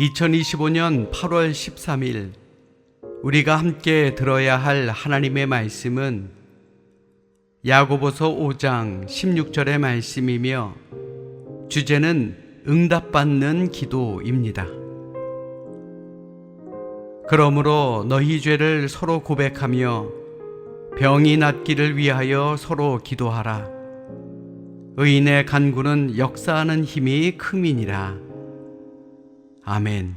2025년 8월 13일 우리가 함께 들어야 할 하나님의 말씀은 야고보서 5장 16절의 말씀이며 주제는 응답받는 기도입니다. 그러므로 너희 죄를 서로 고백하며 병이 낫기를 위하여 서로 기도하라. 의인의 간구는 역사하는 힘이 크민이라. 아멘.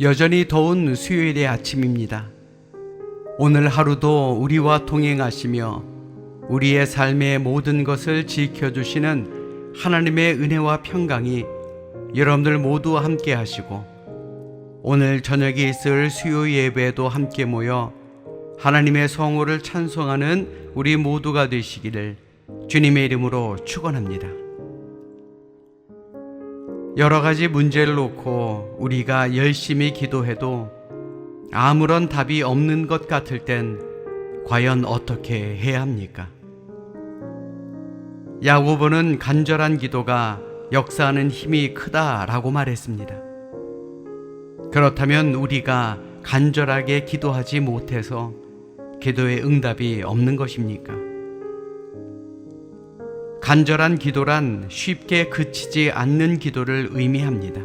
여전히 더운 수요일의 아침입니다. 오늘 하루도 우리와 동행하시며 우리의 삶의 모든 것을 지켜주시는 하나님의 은혜와 평강이 여러분들 모두 함께 하시고 오늘 저녁에 있을 수요 예배에도 함께 모여 하나님의 성호를 찬송하는 우리 모두가 되시기를 주님의 이름으로 축원합니다. 여러 가지 문제를 놓고 우리가 열심히 기도해도 아무런 답이 없는 것 같을 땐 과연 어떻게 해야 합니까? 야고보는 간절한 기도가 역사하는 힘이 크다라고 말했습니다. 그렇다면 우리가 간절하게 기도하지 못해서 기도의 응답이 없는 것입니까? 간절한 기도란 쉽게 그치지 않는 기도를 의미합니다.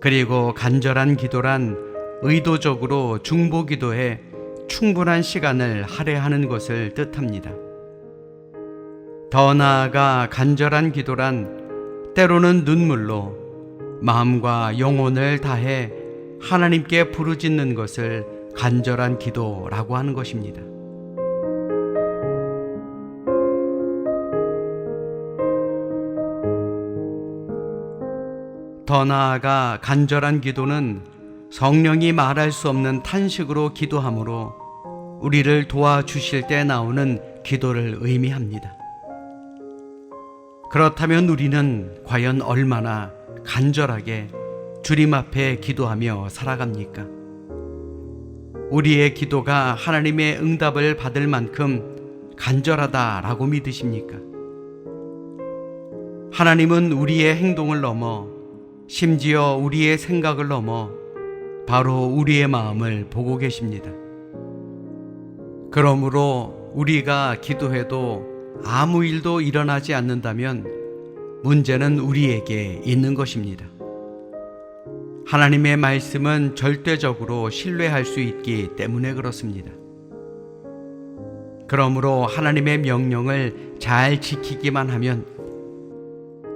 그리고 간절한 기도란 의도적으로 중보 기도에 충분한 시간을 할애하는 것을 뜻합니다. 더 나아가 간절한 기도란 때로는 눈물로 마음과 영혼을 다해 하나님께 부르짖는 것을 간절한 기도라고 하는 것입니다. 더 나아가 간절한 기도는 성령이 말할 수 없는 탄식으로 기도함으로 우리를 도와주실 때 나오는 기도를 의미합니다. 그렇다면 우리는 과연 얼마나 간절하게 주님 앞에 기도하며 살아갑니까? 우리의 기도가 하나님의 응답을 받을 만큼 간절하다라고 믿으십니까? 하나님은 우리의 행동을 넘어 심지어 우리의 생각을 넘어 바로 우리의 마음을 보고 계십니다. 그러므로 우리가 기도해도 아무 일도 일어나지 않는다면 문제는 우리에게 있는 것입니다. 하나님의 말씀은 절대적으로 신뢰할 수 있기 때문에 그렇습니다. 그러므로 하나님의 명령을 잘 지키기만 하면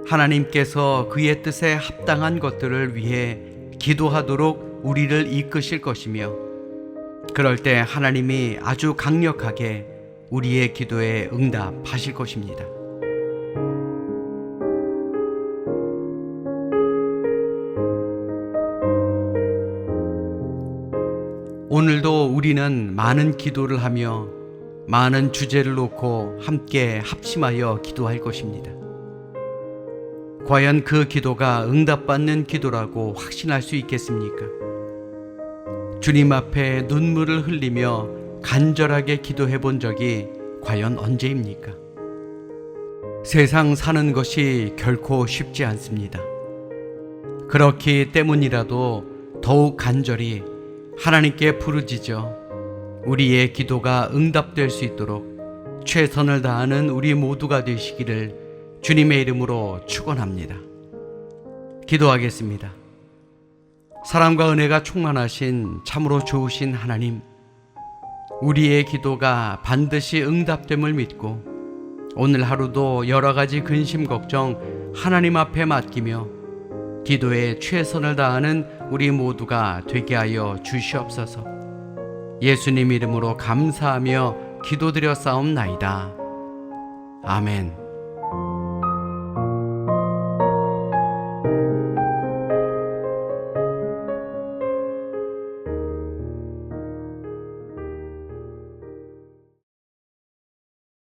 하나님께서 그의 뜻에 합당한 것들을 위해 기도하도록 우리를 이끄실 것이며 그럴 때 하나님이 아주 강력하게 우리의 기도에 응답하실 것입니다. 오늘도 우리는 많은 기도를 하며 많은 주제를 놓고 함께 합심하여 기도할 것입니다. 과연 그 기도가 응답받는 기도라고 확신할 수 있겠습니까? 주님 앞에 눈물을 흘리며 간절하게 기도해 본 적이 과연 언제입니까? 세상 사는 것이 결코 쉽지 않습니다. 그렇기 때문이라도 더욱 간절히 하나님께 부르짖어 우리의 기도가 응답될 수 있도록 최선을 다하는 우리 모두가 되시기를 주님의 이름으로 축원합니다. 기도하겠습니다. 사랑과 은혜가 충만하신 참으로 좋으신 하나님, 우리의 기도가 반드시 응답됨을 믿고 오늘 하루도 여러 가지 근심 걱정 하나님 앞에 맡기며 기도에 최선을 다하는 우리 모두가 되게 하여 주시옵소서. 예수님 이름으로 감사하며 기도드려 싸움나이다. 아멘.